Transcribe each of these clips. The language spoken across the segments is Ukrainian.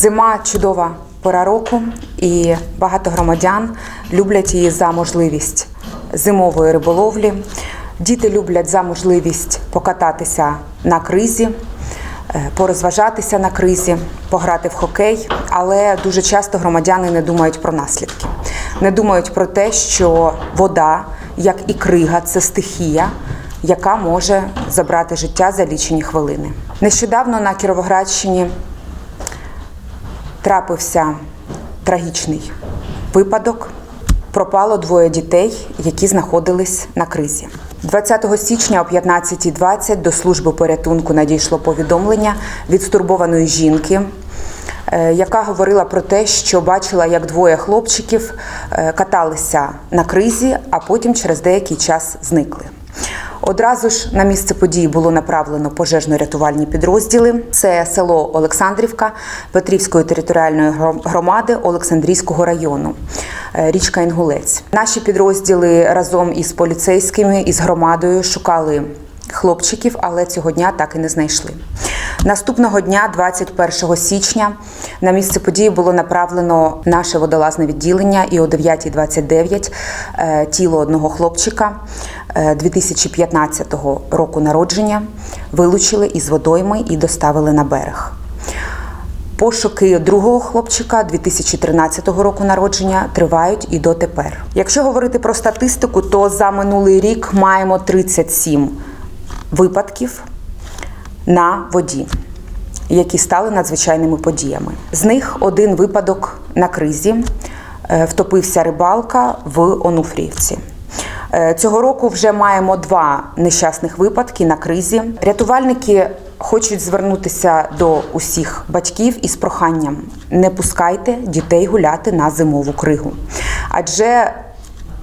Зима чудова пора року, і багато громадян люблять її за можливість зимової риболовлі. Діти люблять за можливість покататися на кризі, е, порозважатися на кризі, пограти в хокей. Але дуже часто громадяни не думають про наслідки, не думають про те, що вода, як і крига, це стихія. Яка може забрати життя за лічені хвилини. Нещодавно на Кіровоградщині трапився трагічний випадок. Пропало двоє дітей, які знаходились на кризі. 20 січня о 15.20 до служби порятунку надійшло повідомлення від стурбованої жінки, е, яка говорила про те, що бачила, як двоє хлопчиків е, каталися на кризі, а потім через деякий час зникли. Одразу ж на місце події було направлено пожежно-рятувальні підрозділи. Це село Олександрівка Петрівської територіальної громади Олександрійського району, е, річка Інгулець. Наші підрозділи разом із поліцейськими із громадою шукали хлопчиків, але цього дня так і не знайшли. Наступного дня, 21 січня, на місце події було направлено наше водолазне відділення, і о 9.29 е, тіло одного хлопчика 2015 року народження вилучили із водойми і доставили на берег. Пошуки другого хлопчика 2013 року народження тривають і дотепер. Якщо говорити про статистику, то за минулий рік маємо 37 випадків на воді, які стали надзвичайними подіями. З них один випадок на кризі Е, втопився рибалка в Онуфріївці. Е, Цього року вже маємо два нещасних випадки на кризі. Рятувальники хочуть звернутися до усіх батьків із проханням: не пускайте дітей гуляти на зимову кригу. Адже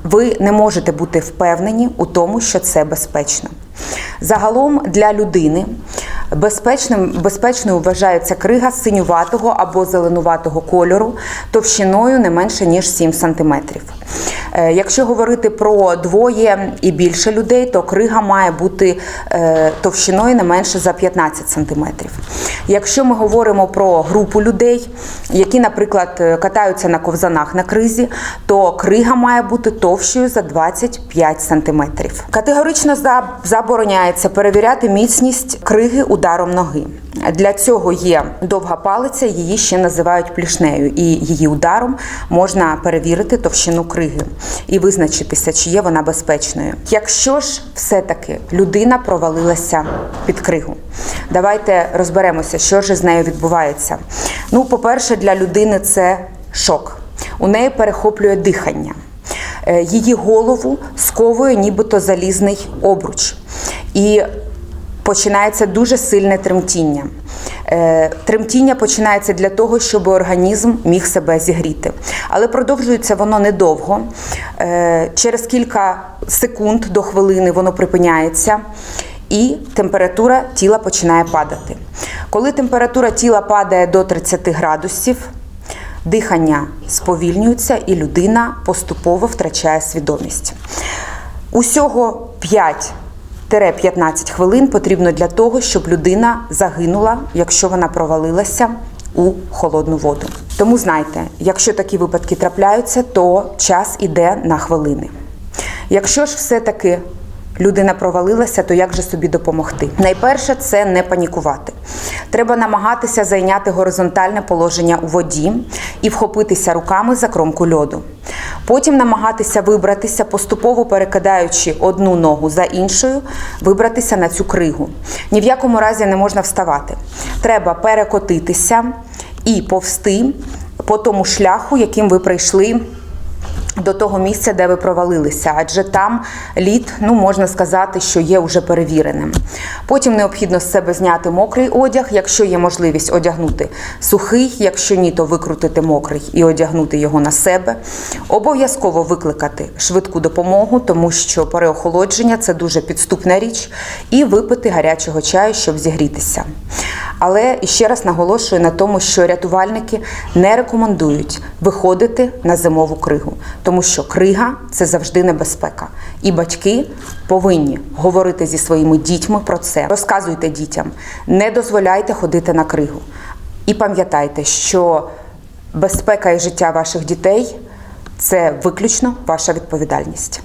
ви не можете бути впевнені у тому, що це безпечно. Загалом для людини безпечним, безпечною вважається крига синюватого або зеленуватого кольору товщиною не менше ніж 7 см. Е, Якщо говорити про двоє і більше людей, то крига має бути е, товщиною не менше за 15 см. Якщо ми говоримо про групу людей, які, наприклад, е, катаються на ковзанах на кризі, то крига має бути товщою за 25 см. Категорично забороняється перевіряти міцність криги ударом ноги. Для цього є довга палиця, її ще називають плішнею, і її ударом можна перевірити товщину криги і визначитися, чи є вона безпечною. Якщо ж все-таки людина провалилася під кригу, давайте розберемося, що ж з нею відбувається. Ну, по-перше, для людини це шок. У неї перехоплює дихання. Е, Її голову сковує нібито залізний обруч. І починається дуже сильне тремтіння. Е, Тремтіння починається для того, щоб організм міг себе зігріти. Але продовжується воно недовго. Е, Через кілька секунд до хвилини воно припиняється. І температура тіла починає падати. Коли температура тіла падає до 30 градусів, дихання сповільнюється і людина поступово втрачає свідомість. Усього 5-15 хвилин потрібно для того, щоб людина загинула, якщо вона провалилася у холодну воду. Тому знайте, якщо такі випадки трапляються, то час іде на хвилини. Якщо ж все-таки людина провалилася, то як же собі допомогти? Найперше це не панікувати. Треба намагатися зайняти горизонтальне положення у воді і вхопитися руками за кромку льоду. Потім намагатися вибратися, поступово перекидаючи одну ногу за іншою, вибратися на цю кригу. Ні в якому разі не можна вставати. Треба перекотитися і повсти по тому шляху, яким ви прийшли до того місця, де ви провалилися, адже там лід, ну можна сказати, що є вже перевіреним. Потім необхідно з себе зняти мокрий одяг, якщо є можливість одягнути сухий, якщо ні, то викрутити мокрий і одягнути його на себе. Обов'язково викликати швидку допомогу, тому що переохолодження це дуже підступна річ, і випити гарячого чаю, щоб зігрітися. Але ще раз наголошую на тому, що рятувальники не рекомендують виходити на зимову кригу, тому що крига це завжди небезпека. І батьки повинні говорити зі своїми дітьми про це. Розказуйте дітям, не дозволяйте ходити на кригу. І пам'ятайте, що безпека і життя ваших дітей це виключно ваша відповідальність.